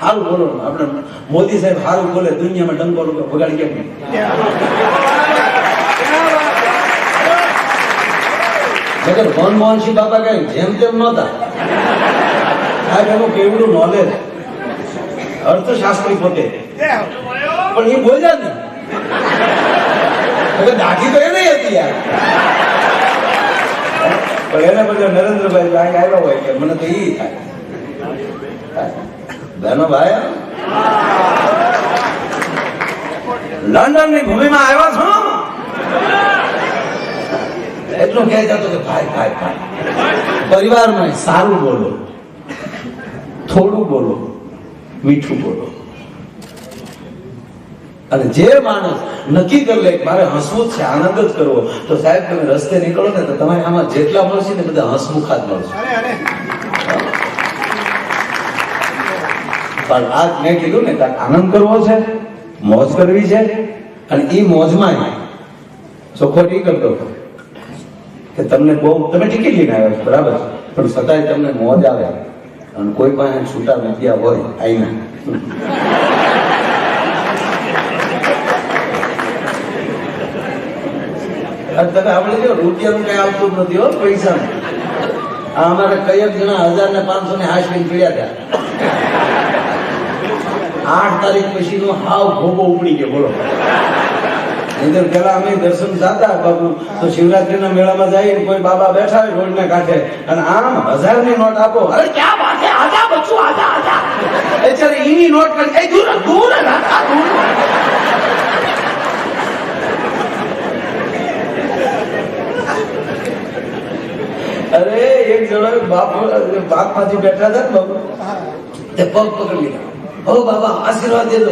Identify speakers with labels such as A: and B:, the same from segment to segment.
A: સારું બોલો આપણે મોદી સાહેબ સારું બોલે દુનિયામાં ડંકો વગાડી કેમ નહીં? મનમોહન સિંહ બાપા કઈ જેમ તેમ નહોતા. એનું કેવડું નોલેજ અર્થશાસ્ત્રી પોતે. પણ એ બોલ્યા નહીં. દાઢી તો એને હતી યાર. પણ એને બધા નરેન્દ્રભાઈ આવ્યા હોય કે મને તો એ થાય. બહેનો લંડનની ભૂમિમાં આવ્યા છો? એટલું કહે જતો કે ભાઈ ભાઈ ભાઈ. પરિવારમાં સારું બોલો, થોડું બોલો, મીઠું બોલો. અને જે માણસ નક્કી કરી લે મારે હસવું જ છે, આનંદ જ કરવો, તો સાહેબ તમે રસ્તે નીકળો ને તો તમારે આમાં જેટલા મળશે ને બધા હસમુખા જ મળશે પણ આજ મેં કીધું ને, તાર આનંદ કરવો છે, મોજ કરવી છે, અને એ મોજમાં ચોખ્ખો ઈ કરતો કે તમને બહુ, તમે ટિકિટ લઈને આવ્યા છો બરાબર પણ છતાંય તમને મોજ આવે. અને કોઈ પણ છૂટા રૂપિયા હોય, આઈના. તમે આપણે જો રૂપિયાનું કઈ આવતું નથી હો પૈસા આ અમારે કંઈક જણા હજાર ને પાંચસો ને હાશ પીડ્યા હતા. આઠ તારીખ પછી નો હાવ ભોગો ઉપડી ગયો, બોલો. નહીં પેલા અમે દર્શન જાતા બાપુ. તો શિવરાત્રીના મેળામાં જઈએ કોઈ બાબા બેઠા હોય રોડને કાંઠે અને આમ હજારની નોટ આપો. અરે ક્યાં વાત છે? આજા, બચ્ચું, આજા આજા. બેચારે ઈની નોટ કરી દૂર દૂર રાખા દૂર. અરે, એક જણા બાપ બાપમાંથી બેઠા હતા ને બાપુ. તે પગ પકડી લીધા. ओ बाबा, आशीर्वाद दे दो।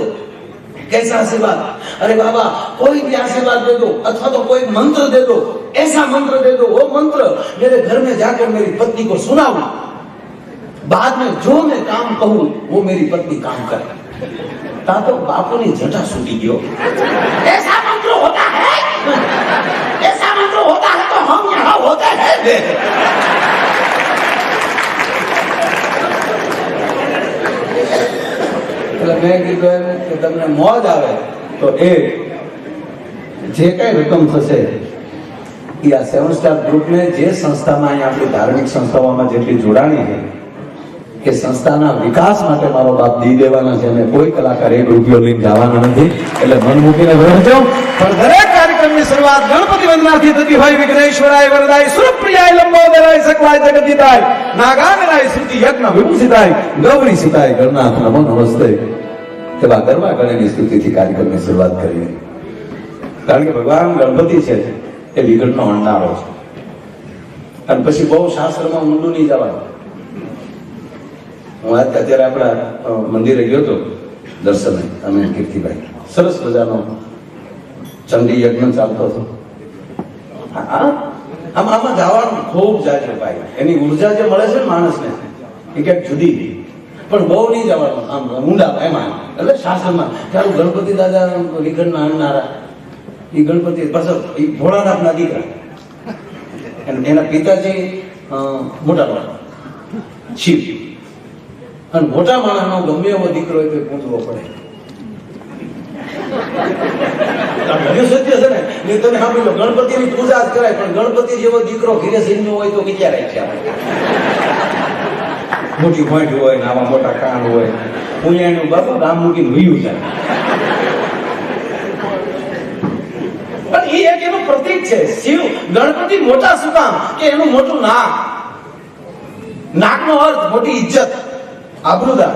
A: कैसा आशीर्वाद? अरे बाबा, कोई भी आशीर्वाद दे दो, अथवा तो कोई मंत्र दे दो, ऐसा मंत्र दे दो, वो मंत्र मेरे घर में जाकर मेरी पत्नी को सुनाओ बाद में जो मैं काम कहूँ, वो मेरी पत्नी काम करे। ता तो बापू ने जटा सूटी गयो ऐसा मंत्र होता है? ऐसा मंत्र होता है तो हम यहाँ होते हैं। મેં કીધું કે તમને મોજ આવે તો એ જે કઈ રકમ થશે, એ આ સેવન સ્ટાર ગ્રુપને જે સંસ્થામાં અહીંયા આપણી ધાર્મિક સંસ્થાઓમાં જેટલી જોડાણી છે કે સંસ્થાના વિકાસ માટે મારો બાપ દી દેવાના છે. અને કોઈ કલાકાર એક રૂપિયો લઈને જવાના નથી. એટલે મન મૂકીને રહેજો પણ દરેક કાર્યક્રમની શરૂઆત ગણપતિ વંદનાથી થતી હોય. વિઘ્નેશ્વરાય, વરદાય, સુરપ્રિયાય, લંબોદરાય સકવાય જગદીતાય નાગાનરાય શ્રુતિ યજ્ઞ, વિભૂષિતાય, ગૌરી સુતાય ગણનાથ નમો નમસ્તે. એવા ગરબા ગણેની સ્તુતિથી કાર્યક્રમની શરૂઆત કરીએ. કારણ કે ભગવાન ગણપતિ છે, એ વિગતનો અંડારો છે. અને પછી બહુ શાસ્ત્રમાં ઊંડું નહીં જવાનું. હું આજ અત્યારે આપણા મંદિરે ગયો હતો, દર્શને, અમે કીર્તિભાઈ. સરસ મજાનો ચંડી યજ્ઞ ચાલતો હતો. આમાં આમાં જવાનું ખૂબ છે ભાઈ. એની ઊર્જા જે મળે છે ને માણસને, એ ક્યાંક જુદી પણ બહુ નહીં જવાનું, આમ ઊંડા એમાં એટલે શાસનમાં ચાલુ ગણપતિ દાદા વિઘ્નના અણનારા એ ગણપતિ પાછળ એ ભોળાનાથના દીકરા. એના પિતાજી મોટા બાળક. શિવ. અને મોટા માણસનો ગમે એવો દીકરો હોય તો પૂછવો પડે. સત્ય છે ને. મેં તમે સાંભળી લો પૂજા જ કરાય, પણ ગણપતિ જેવો દીકરો ઘીરે સિંહ હોય તો ક્યાં રાખ્યા મોટી પોઈન્ટ હોય ને આવા મોટા કાન હોય. પુણ્યાનું બાપુ ગામ મૂકીને વયું જાય પણ એ એક એનું પ્રતીક છે. શિવ, ગણપતિ મોટા શું કે એનું મોટું નાક. નાકનો અર્થ મોટી ઇજ્જત. આબરૂદા.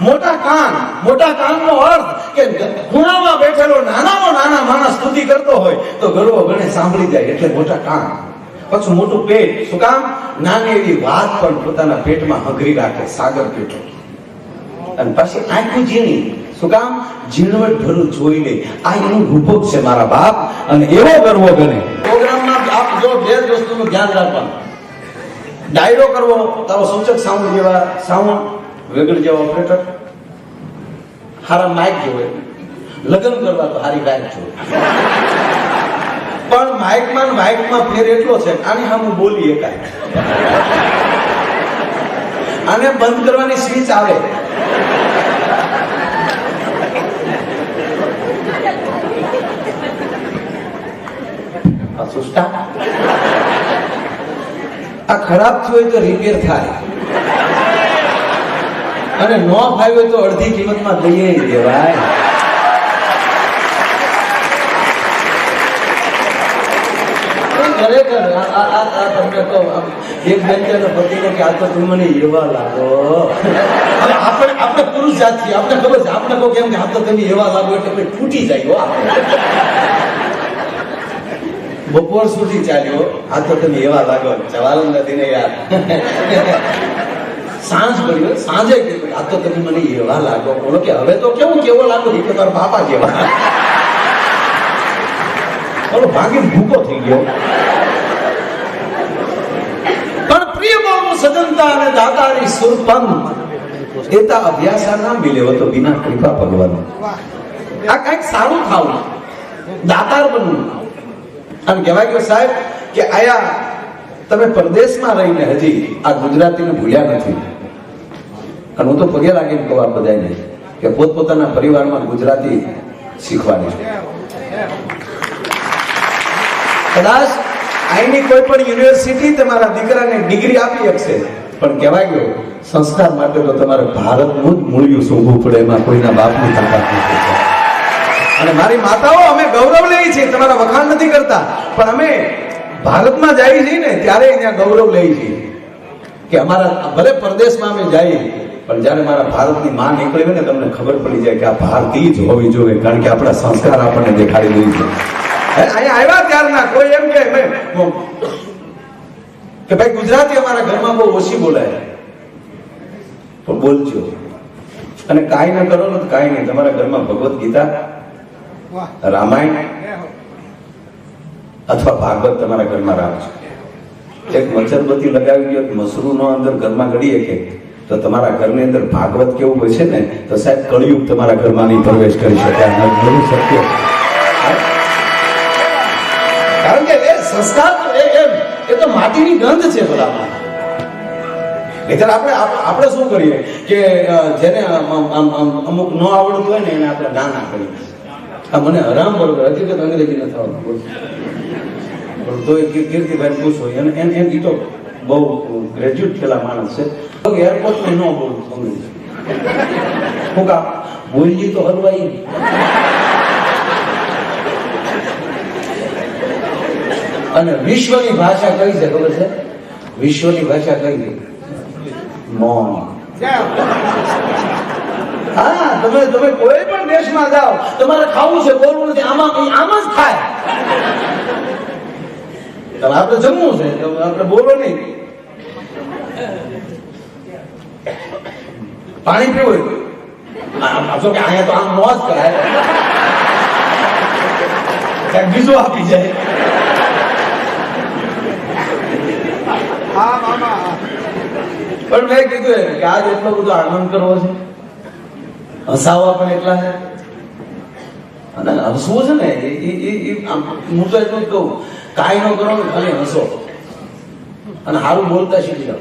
A: મોટા કાન. મોટા કાનનો અર્થ કે ખૂણામાં બેઠેલો નાનામાં નાના માણસ સ્તુતિ કરતો હોય તો ગર્વ ગણે સાંભળી જાય એટલે મોટા કાન. પછી મોટું પેટ. શું કામ? નાની એવી વાત પણ પોતાના પેટમાં હગરી રાખે, સાગર પેટો. અને પછી આખું ઝીણી શું કામ? ઝીણવટ ભરું જોઈ આ એનું રૂપક છે મારા બાપ અને એવો ગર્વ ગણે પ્રોગ્રામમાં આપ જો બે વસ્તુનું ધ્યાન રાખવાનું. ડાયરો કરવો, તારો સૂચક સાઉન્ડ જેવા સાઉન્ડ, વેગળ જેવા ઓપરેટર, હારા માઇક જોવે. લગ્ન કરવા તો હારી ગાયક જોવે. પણ માઇકમાં માઇકમાં ફેર એટલો છે આની સામે બોલી શકાય આને બંધ કરવાની સ્વિચ આવે. સુષ્ટા આ ખરાબ થયું હોય તો રિપેર થાય. અને નો ફાવ્યો તો અડધી કિંમતમાં દઈએ દેવાય. ખરેખર, આ- એક બેન્ચરનો પતિને કે આ તો તું મને એવા લાગો. આપણે આપણે પુરુષ જાત છીએ આપણે ખબર છે, આપણે કહો કેમ કે આ તો તમે એવા લાગો એટલે પછી ફૂટી જાય બપોર સુધી ચાલ્યો, આ તો તમે એવા લાગો, જવાલ નથી ને યાર. સાંજ પડ્યો સાંજે આ તો તમે મને એવા લાગો. બોલો કે હવે તો કેવું કેવો લાગો, એ તારા બાપા જેવા બોલો ભાગી ભૂકો થઈ ગયો પણ સજનતા અને દાતાની સુરપંત એતા અભ્યાસા ના મિલે તો વિના કૃપા ભગવાન આ કંઈક સારું થાવું. દાતાર બનવું. અને કહેવાય કે સાહેબ કે આયા તમે પરદેશમાં રહીને હજી આ ગુજરાતીને ભૂલ્યા નથી. અને હું તો પગે લાગીને કહું આ બધાને કે પોતપોતાના પરિવારમાં ગુજરાતી શીખવાની કદાચ અહીંની કોઈ પણ યુનિવર્સિટી તમારા દીકરાને ડિગ્રી આપી શકશે પણ કહેવાય ગયો સંસ્કાર માટે તો તમારે ભારતનું જ મૂળિયું શોધવું પડે એમાં કોઈના બાપની તાકાત નથી. અને મારી માતાઓ અમે ગૌરવ લઈએ છીએ તમારા વખાણ નથી કરતા. પણ અમે ભારતમાં જઈએ છીએ ને ત્યારે અહીંયા ગૌરવ લઈએ છીએ કે અમારા ભલે પરદેશમાં અમે જઈએ પણ જ્યારે મારા ભારતની માં નીકળી હોય ને તમને ખબર પડી જાય કે આ ભારતીય જ હોવી જોઈએ કારણ કે આપણા સંસ્કાર આપણને દેખાડી દઈએ છે. હે, અહીંયા આવ્યા ત્યારના કોઈ એમ કે કે ભાઈ ગુજરાતી અમારા ઘરમાં બહુ ઓછી બોલાય. પણ બોલજો. અને કાંઈ ન કરો ને કાંઈ નહીં. તમારા ઘરમાં ભગવદ્ ગીતા રામાયણ અથવા ભાગવત તમારા ઘરમાં રાખજો. એક મચ્છરબત્તી લગાવી ગયો મસરૂ નો અંદર ઘરમાં ગળીએ કે તો તમારા ઘરની અંદર ભાગવત કેવું હોય છે ને તો સાહેબ કળિયુગ તમારા ઘરમાં નહીં પ્રવેશ કરી શકે સત્ય કારણ કે એ સંસ્કાર એ એમ. એ તો માટીની ગંધ છે બધામાં નહીતર આપણે આપણે શું કરીએ કે જેને અમુક ન આવડતું હોય ને એને આપણે ના ના કરીએ આ મને હરામ બરોબર હકીકત અંગ્રેજી નથી આવડતું તો એ કીર- કીર્તિભાઈ પૂછો. એને એમ એમ ઈ તો બહુ ગ્રેજ્યુએટ થયેલા માણસ છે. એરપોર્ટ ન બોલું અંગ્રેજી. હું કા બોલજી તો હલવાઈ અને વિશ્વની ભાષા કઈ છે ખબર છે? વિશ્વની ભાષા કઈ ગઈ મૌન. હા, તમે તમે કોઈ પણ દેશમાં જાઓ, તમારે ખાવું છે, બોલવું નથી, આમાં આમ જ થાય તમે આપણે જમવું છે આપણે બોલો નહીં. પાણી પીવું કે અહીંયા તો આમ મોજ કરાય. બીજું આપી જાય. પણ મેં કીધું એને કે આજ એટલો બધો આનંદ કરવો છે. હસાવવા પણ એટલા છે. અને હસવું છે ને, એ- હું તો એટલું જ કહું, કાંઈ ન કરો ખાલી હસો. અને સારું બોલતા શીખી જાઓ.